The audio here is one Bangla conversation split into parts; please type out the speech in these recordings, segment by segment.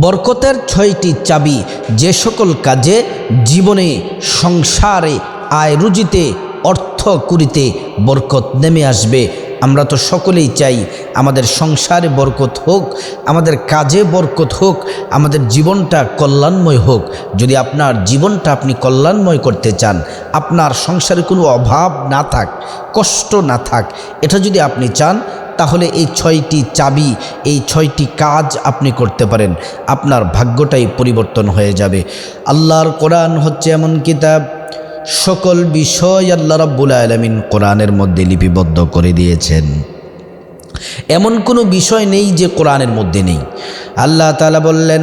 বরকতের ছয়টি চাবি যে সকল কাজে জীবনে, সংসারে, আয় রুজিতে, অর্থ কুড়িতে বরকত নেমে আসবে। আমরা তো সকলেই চাই আমাদের সংসারে বরকত হোক, আমাদের কাজে বরকত হোক, আমাদের জীবনটা কল্যাণময় হোক। যদি আপনার জীবনটা আপনি কল্যাণময় করতে চান, আপনার সংসারে কোনো অভাব না থাক, কষ্ট না থাক, এটা যদি আপনি চান, তাহলে এই ছয়টি চাবি, এই ছয়টি কাজ আপনি করতে পারেন। আপনার ভাগ্যটাই পরিবর্তন হয়ে যাবে। আল্লাহর কোরআন হচ্ছে এমন কিতাব, সকল বিষয় আল্লাহ রাব্বুল আলমিন কোরআনের মধ্যে লিপিবদ্ধ করে দিয়েছেন। এমন কোনো বিষয় নেই যে কোরআনের মধ্যে নেই। আল্লাহ তালা বললেন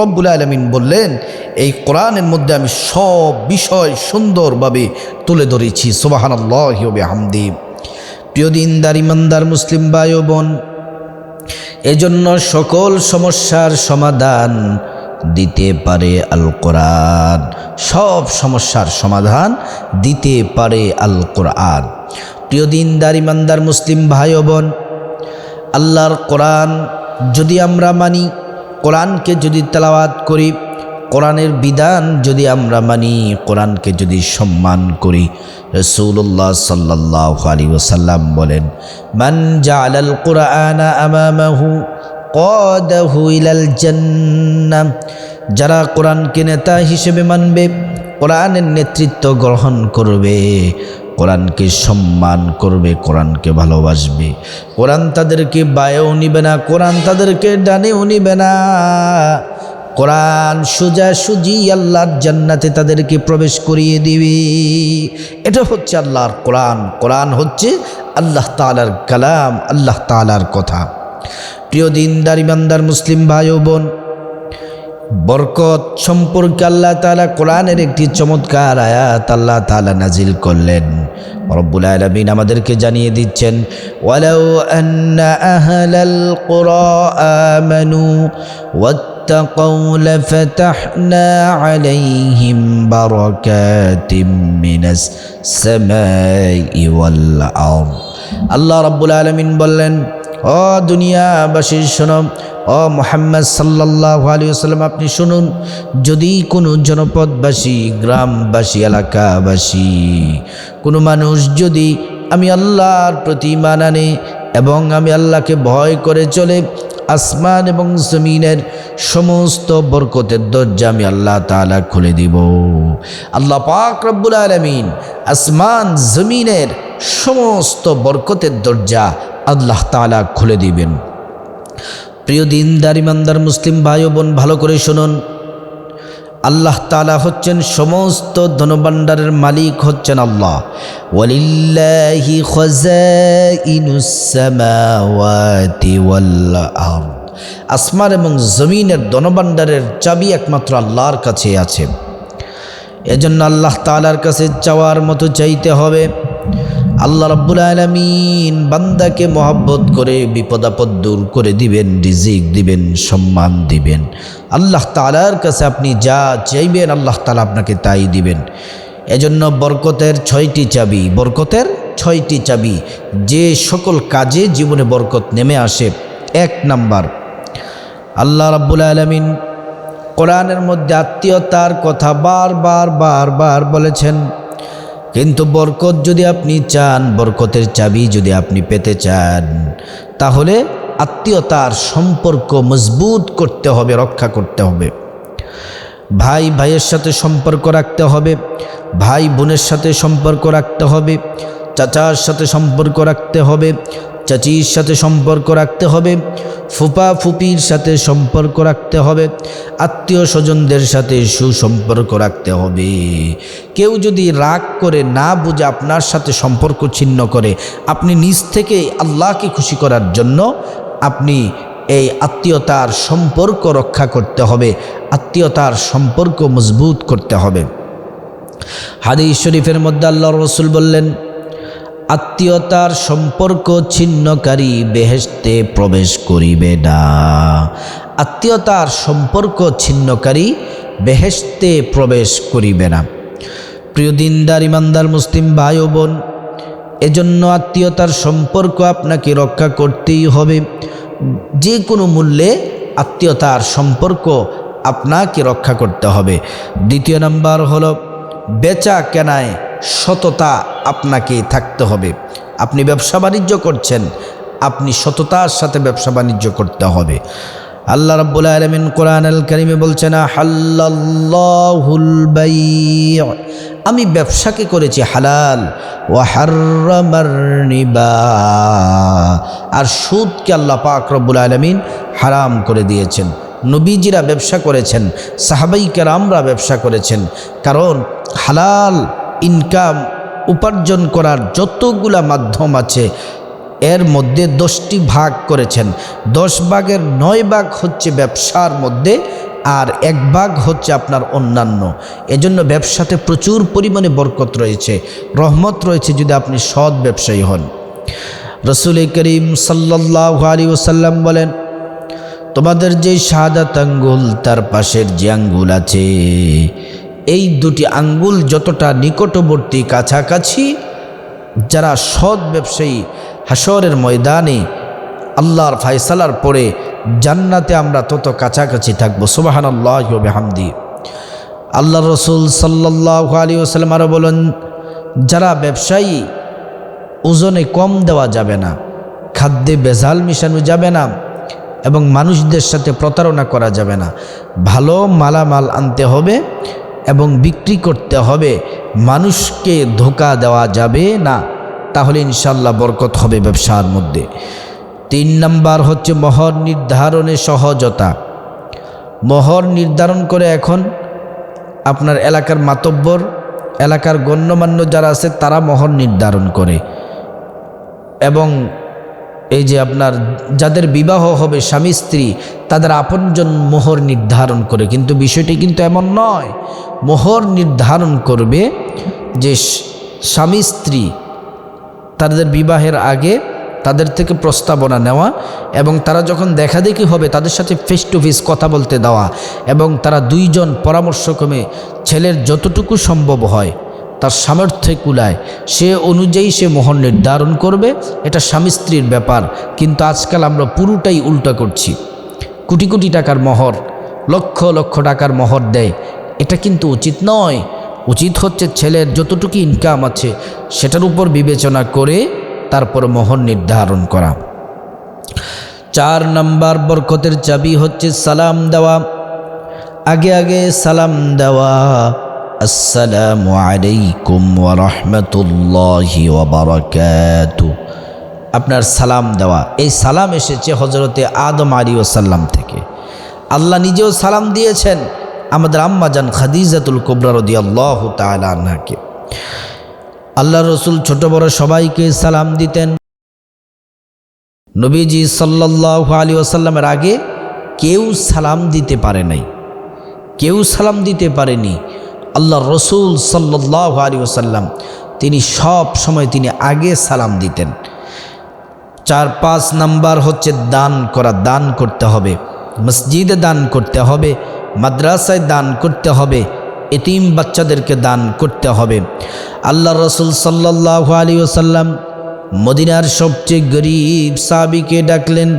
রব্বুল আলমিন বললেন, এই কোরআনের মধ্যে আমি সব বিষয় সুন্দরভাবে তুলে ধরেছি। সোবাহান আল্লাহ হামদি প্রিয় দিনদার, ইমানদার মুসলিম ও বোন, এজন্য সকল সমস্যার সমাধান দিতে পারে আল কোরআন সব সমস্যার সমাধান দিতে পারে আল কোরআন প্রিয় দিনদার, ইমানদার মুসলিম ভাই বোন, আল্লাহর কোরআন যদি আমরা মানি, কোরআনকে যদি তেলাওয়াত করি, কোরআনের বিধান যদি আমরা মানি, কোরআনকে যদি সম্মান করি রসুল্লাহ সাল্লাহ আলী ওসাল্লাম বলেন, মান জালাল কোরআন আমামাহু জান্নাম যারা কোরআনকে নেতা হিসেবে মানবে, কোরআনের নেতৃত্ব গ্রহণ করবে, কোরআনকে সম্মান করবে, কোরআনকে ভালোবাসবে। কোরআন তাদেরকে বায়েও নিবে না, কোরআন তাদেরকে ডানেও নিবে না। কোরআন সোজা সুজি আল্লাহর জান্নাতে তাদেরকে প্রবেশ করিয়ে দিবে। এটা হচ্ছে আল্লাহর কোরআন। কোরআন হচ্ছে আল্লাহ তালার কালাম, আল্লাহ তালার কথা। প্রিয় দিনদার ইমানদার মুসলিম ভাই ও বোন বরকত সম্পর্কে আল্লাহ তালা কোরআনের একটি চমৎকার আয়াত আল্লাহ তালা নাজিল করলেন রব্বুল আলমিন আমাদেরকে জানিয়ে দিচ্ছেন ওয়ালাউ আন্না আহলাল কুরা আমানু واتقوا لفتحنا عليهم بركات من السماء والأرض আল্লাহ রাব্বুল আলমিন বললেন ও দুনিয়াবাসী শোনো। ও মোহাম্মদ সাল্লাহ আলী আসাল্লাম আপনি শুনুন, যদি কোনো জনপদবাসী, গ্রামবাসী, এলাকাবাসী, কোনো মানুষ যদি আমি আল্লাহর প্রতি মানানে এবং আমি আল্লাহকে ভয় করে চলে, আসমান এবং জমিনের সমস্ত বরকতের দরজা আমি আল্লাহ তালা খুলে দিব। আল্লাহ পাক রব্বুল আলমিন আসমান, জমিনের সমস্ত বরকতের দরজা আল্লাহ তালা খুলে দিবেন। প্রিয় দিনদার, ইমানদার, মুসলিম ভাই বোন, ভালো করে শুনুন। আল্লাহ তালা হচ্ছেন সমস্ত ধনভাণ্ডারের মালিক হচ্ছেন আল্লাহ। ওয়ালিল্লাহি এবং জমিনের ধনভাণ্ডারের চাবি একমাত্র আল্লাহর কাছে আছে। এজন্য আল্লাহ তালার কাছে চাওয়ার মতো চাইতে হবে। আল্লাহ রব্বুল আলমিন বান্দাকে মহাব্বত করে বিপদ আপদ দূর করে দিবেন, রিজিক দিবেন, সম্মান দিবেন। আল্লাহ তালার কাছে আপনি যা চাইবেন, আল্লাহ তালা আপনাকে তাই দিবেন। এজন্য বরকতের ছয়টি চাবি, বরকতের ছয়টি চাবি, যে সকল কাজে জীবনে বরকত নেমে আসে। এক নাম্বার, আল্লাহ রাব্বুল আলমিন কোরআনের মধ্যে আত্মীয়তার কথা বারবার বারবার বলেছেন কিন্তু বরকত যদি আপনি চান, বরকতের চাবি যদি আপনি পেতে চান, তাহলে আত্মীয়তার সম্পর্ক মজবুত করতে হবে, রক্ষা করতে হবে। ভাই, ভাইয়ের সাথে সম্পর্ক রাখতে হবে, ভাই বোনের সাথে সম্পর্ক রাখতে হবে, চাচার সাথে সম্পর্ক রাখতে হবে চাচির সাথে সম্পর্ক রাখতে হবে, ফুপা ফুপির সাথে সম্পর্ক রাখতে হবে, আত্মীয় স্বজনদের সাথে সুসম্পর্ক রাখতে হবে। কেউ যদি রাগ করে না বুঝে আপনার সাথে সম্পর্ক ছিন্ন করে, আপনি নিজ থেকে আল্লাহকে খুশি করার জন্য আপনি এই আত্মীয়তার সম্পর্ক রক্ষা করতে হবে, আত্মীয়তার সম্পর্ক মজবুত করতে হবে। হাদিস শরীফের মধ্যে আল্লাহ রসুল বললেন আত্মীয়তার সম্পর্ক ছিন্নকারী বেহেস্তে প্রবেশ করিবে না। আত্মীয়তার সম্পর্ক ছিন্নকারী বেহেস্তে প্রবেশ করিবে না। প্রিয় দিনদার, ইমানদার, মুসলিম ভাই ও বোন, এজন্য আত্মীয়তার সম্পর্ক আপনাকে রক্ষা করতেই হবে। যে কোনো মূল্যে আত্মীয়তার সম্পর্ক আপনাকে রক্ষা করতে হবে। দ্বিতীয় নাম্বার হলো বেচা কেনায় সততা আপনাকে থাকতে হবে। আপনি ব্যবসা বাণিজ্য করছেন, আপনি সততার সাথে ব্যবসা বাণিজ্য করতে হবে। আল্লাহ রাব্বুল আলামিন কোরআন আল কারিমে বলছেন আমি ব্যবসাকে করেছি হালাল। ও হার্রামার রিবা। আর সুদকে আল্লাহ পাক রব্বুল আলামিন হারাম করে দিয়েছেন। নবীজিরা ব্যবসা করেছেন, সাহাবাই কেরামরা ব্যবসা করেছেন। কারণ হালাল ইনকাম উপার্জন করার যতগুলা মাধ্যম আছে, এর মধ্যে দশটি ভাগ করেছেন। দশ ভাগের নয় ভাগ হচ্ছে ব্যবসার মধ্যে আর এক ভাগ হচ্ছে আপনার অন্যান্য। এজন্য ব্যবসাতে প্রচুর পরিমাণে বরকত রয়েছে, রহমত রয়েছে যদি আপনি সৎ ব্যবসায়ী হন। রসুল করিম সাল্লাহ আলী ওসাল্লাম বলেন, তোমাদের যে শাহাদাত আঙ্গুল, তার পাশের যে আঙ্গুল আছে এই দুটি আঙ্গুল যতটা নিকটবর্তী কাছাকাছি, যারা সৎ ব্যবসায়ী হাসরের ময়দানে আল্লাহর ফায়সালার পরে জান্নাতে আমরা তত কাছাকাছি থাকব। সুবাহান আল্লাহ হামদি আল্লাহ রসুল সাল্লাহ আলী ওসালাম আরও বলেন, যারা ব্যবসায়ী, ওজনে কম দেওয়া যাবে না, খাদ্যে বেজাল মিশানো যাবে না এবং মানুষদের সাথে প্রতারণা করা যাবে না। ভালো মালামাল আনতে হবে এবং বিক্রি করতে হবে, মানুষকে ধোকা দেওয়া যাবে না। তাহলে ইনশাল্লাহ বরকত হবে ব্যবসার মধ্যে। তিন নাম্বার হচ্ছে মহর নির্ধারণে সহজতা। মহর নির্ধারণ করে এখন আপনার এলাকার মাতব্বর, এলাকার গণ্যমান্য যারা আছে তারা মহর নির্ধারণ করে। এবং এই যে আপনার যাদের বিবাহ হবে স্বামী স্ত্রী, তাদের আপনজন মোহর নির্ধারণ করে। কিন্তু বিষয়টি কিন্তু এমন নয়। মোহর নির্ধারণ করবে যে স্বামী স্ত্রী তাদের বিবাহের আগে তাদের থেকে প্রস্তাবনা নেওয়া এবং তারা যখন দেখাদেখি হবে, তাদের সাথে ফেস টু ফেস কথা বলতে দেওয়া এবং তারা দুইজন পরামর্শক্রমে ছেলের যতটুকু সম্ভব হয় তার সামর্থ্যে কুলায়। সে অনুযায়ী সে মোহর নির্ধারণ করবে। এটা স্বামী স্ত্রীর ব্যাপার। কিন্তু আজকাল আমরা পুরোটাই উল্টা করছি। কোটি কোটি টাকার মোহর, লক্ষ লক্ষ টাকার মোহর দেয়। এটা কিন্তু উচিত নয়। উচিত হচ্ছে ছেলের যতটুকু ইনকাম আছে, সেটার উপর বিবেচনা করে তারপর মোহর নির্ধারণ করা। চার নাম্বার বরকতের চাবি হচ্ছে সালাম দেওয়া। আগে আগে সালাম দেওয়া। আলাইকুম ওয়া রাহমাতুল্লাহি ওয়া বারাকাতু আপনার সালাম দেওয়া, এই সালাম এসেছে হজরতে আদম আলী ওসাল্লাম থেকে। আল্লাহ নিজেও সালাম দিয়েছেন আমাদের আম্মাজান খাদিজাতুল কোবরা রদি আল্লাহ তালাকে আল্লাহ রসুল ছোট বড় সবাইকে সালাম দিতেন। নবীজি সাল্লাহ আলী ওসাল্লামের আগে কেউ সালাম দিতে পারে নাই। কেউ সালাম দিতে পারেনি। আল্লাহ রসুল সাল্লাহ আলী ওসাল্লাম তিনি সব সময় তিনি আগে সালাম দিতেন। চার পাঁচ নাম্বার হচ্ছে দান করা, দান করতে হবে। মসজিদে দান করতে হবে, মাদ্রাসায় দান করতে হবে, এতিম বাচ্চাদেরকে দান করতে হবে। আল্লাহ রসুল সাল্লাহ আলী ওসাল্লাম মদিনার সবচেয়ে গরিব সাবিকে ডাকলেন,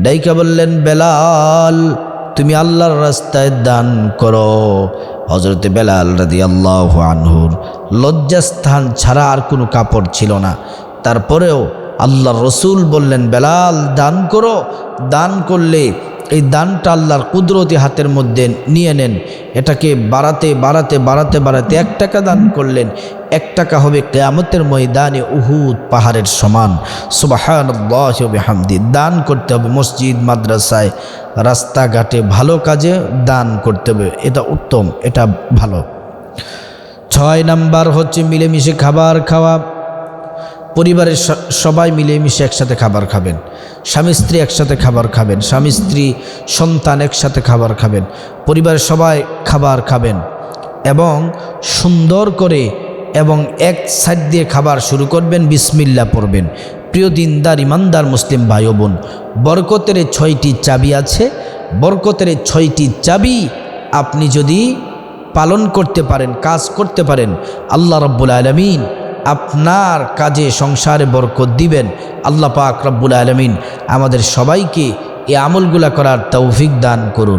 ডাইকা বললেন, বেলাল, তুমি আল্লাহর রাস্তায় দান করো। হজরতে বেলাল রাদি আল্লাহ আনহুর লজ্জাস্থান ছাড়া আর কোনো কাপড় ছিল না। তারপরেও আল্লাহ রসুল বললেন, বেলাল, দান করো। দান করলে এই দানটা আল্লাহর কুদরতি হাতের মধ্যে নিয়ে নেন। এটাকে বাড়াতে বাড়াতে বাড়াতে বাড়াতে এক টাকা দান করলেন। এক টাকা হবে কেয়ামতের ময়দানে উহুদ পাহাড়ের সমান। সুবাহানহামদি দান করতে হবে মসজিদ, মাদ্রাসায়, রাস্তাঘাটে ভালো কাজে দান করতে হবে। এটা উত্তম, এটা ভালো। ছয় নাম্বার হচ্ছে মিলেমিশে খাবার খাওয়া। পরিবারের সবাই মিলেমিশে একসাথে খাবার খাবেন। স্বামী স্ত্রী একসাথে খাবার খাবেন, স্বামী স্ত্রী সন্তান একসাথে খাবার খাবেন, পরিবারের সবাই খাবার খাবেন এবং সুন্দর করে এবং এক সাইড দিয়ে খাবার শুরু করবেন, বিসমিল্লা পড়বেন। প্রিয় দিনদার, ইমানদার মুসলিম ভাই বোন, বরকতের ছয়টি চাবি আছে। বরকতের ছয়টি চাবি আপনি যদি পালন করতে পারেন, কাজ করতে পারেন, আল্লাহ রব্বুল আলমিন আপনার কাজে সংসারে বরকত দিবেন। আল্লাহ পাক রব্বুল আলমিন আমাদের সবাইকে এই আমলগুলা করার তৌফিক দান করুন।